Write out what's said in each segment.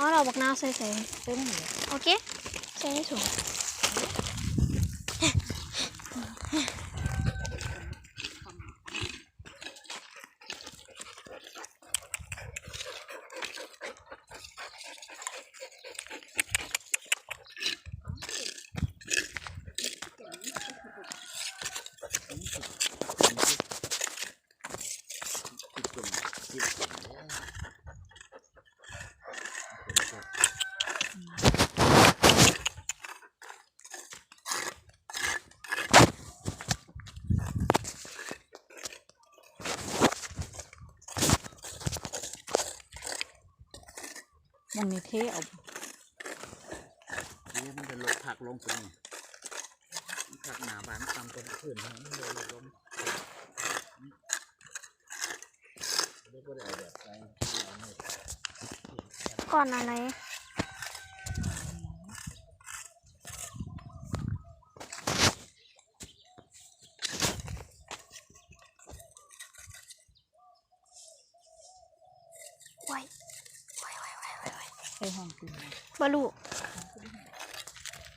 อ๋อเราบักนาวใส่ใส่เต้นเหรอโอเค ใส่ในถุง มันมีเทเอานี่มันจะลดผักลงตรงนี้ผักหนาบานตามต้นขึ้นนะมันเลยลดลงเดี๋ยวก็ได้เอาแบบไปเอาเนี่ยก่อนอะไร ไว้ไว้ไว้ไว้ไว้ ไปห้องกินบลู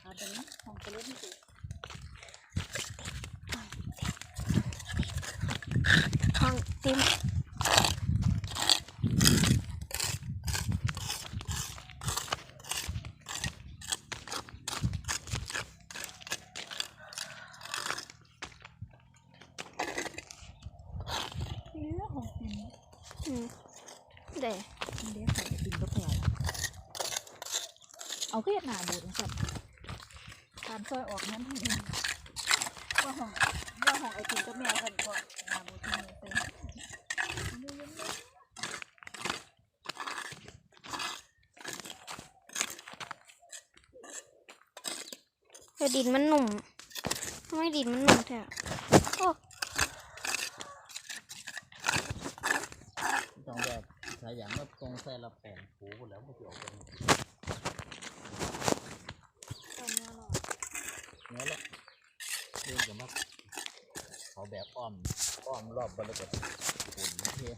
เอาตรงนี้ห้องเล่นสิห้องติมเนื้อห้องกินอืมเด้มันเดี๋ยวใส่กินก็แก่ละ เอาเกียดหนาบูดสัตว์ตามซอยออกนั้นทีนึงว่าห้องว่าห้องไอติมก็แมวกันก่อนหนาบูดที่นี่เป็นแต่ดินมันหนุ่มทำไมดินมันหนุ่มแท้โอ้ต้องแบบใช้อย่างว่าตรงใส่ละแปลงผูแล้วมันจะออกเป็น เนื้อละเรื่องกับว่าเขาแบบอ้อมอ้อมรอบบริเวณฝุ่นเทีย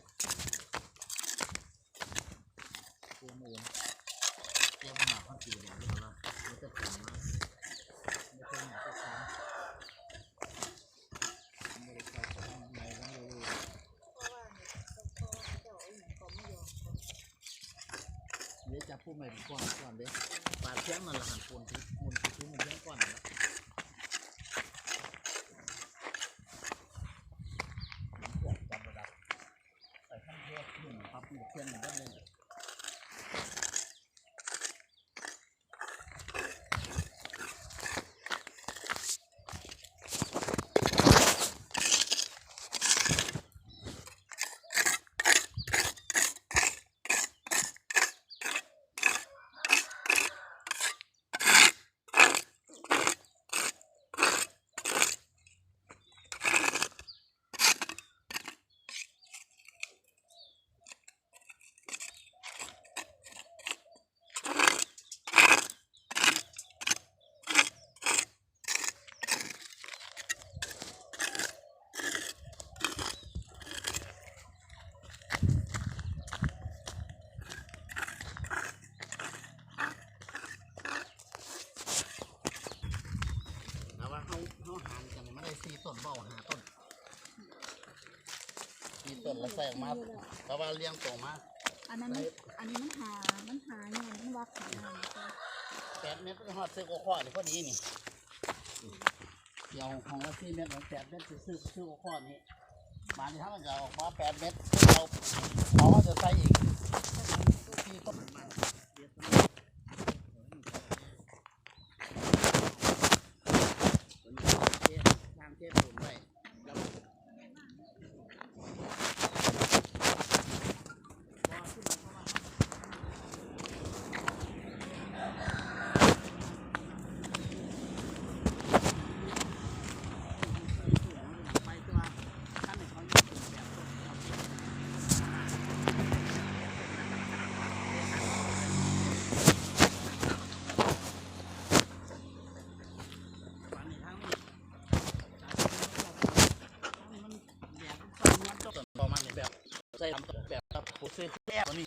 เทียมูลเทียมหนักข้าวจีเดี๋ยวนี้ละมันจะฝุ่นมาไม่ใช่หนักก็ช้ำไม่ได้ใช้ของในแล้วไม่รู้เดี๋ยวจะพูดใหม่เป็นก้อนก่อนเด้ปลาเทียงมันละหันปูนที่มูลที่มันเทียงก้อนนั่นละมันเกิดจับระดับใส่ข้างเทศหนึ่งปั๊บหนึ่งเทียงหนึ่งได้เลย แต่ว่าเขาเขาหานกันไม่ได้สี่ต้นเบ้าหาต้นสี่ ต้นแล้วใส่ออกมาเพราะว่าเลี้ยงโตมาอันนั้นมันอันนี้มันหา มันหาเงินมันวักหาเนี่ยแปดเม็ดก็หอดเซื้อโกข้อนี่พอดีนี่เดี๋ยวของละสี่เม็ดของแปดเม็ดซื้อซื้อโกข้อนี่มาที่ถ้ามันจะออกมาแปดเม็ดเราเขาก็จะใส่อีกที่ต้นมาเดี๋ยวต้นเทศทางเทศปูนไว้แล้ว ไปตัวท่านหนึ่งเขาอยู่แบบวันนี้ทั้งมันแบบประมาณนี้แบบ ใส่ลำแบบแบบผู้ซื้อแก้วนี่